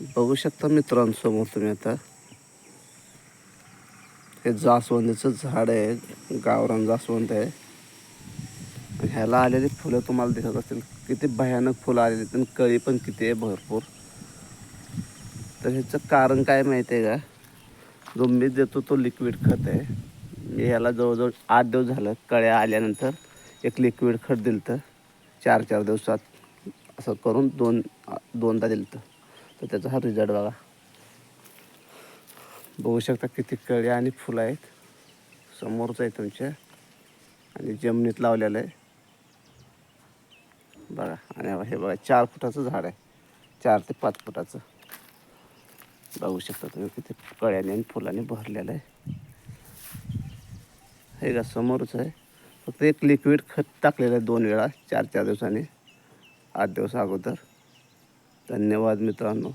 बघू शकता मित्रांसमोर तुम्ही आता. हे जास्वंदीचं झाड आहे गावरान जास्वंद आहे. ह्याला आलेली फुलं तुम्हाला दिसत असतील. किती भयानक फुलं आलेली आहेत आणि कळी पण किती आहे भरपूर. तर ह्याचं कारण काय माहिती आहे का? जो मी देतो तो लिक्विड खत आहे. मी ह्याला जवळजवळ आठ दिवस झालं कळ्या आल्यानंतर एक लिक्विड खत दिलं तर चार चार दिवसात असं करून दोन दोनदा दिलं तर तर त्याचा हा रिझल्ट बघा. बघू शकता किती कळ्या आणि फुलं आहेत. समोरच आहे तुमच्या. आणि जमिनीत लावलेलं आहे. बघा आणि हे बघा चार फुटाचं झाड आहे. चार ते पाच फुटाचं. बघू शकता तुम्ही किती कळ्याने आणि फुलाने भरलेलं आहे. हे का समोरच आहे. फक्त एक लिक्विड खत टाकलेलं आहे दोन वेळा चार चार दिवसांनी. आठ दिवस अगोदर. धन्यवाद मित्रांनो.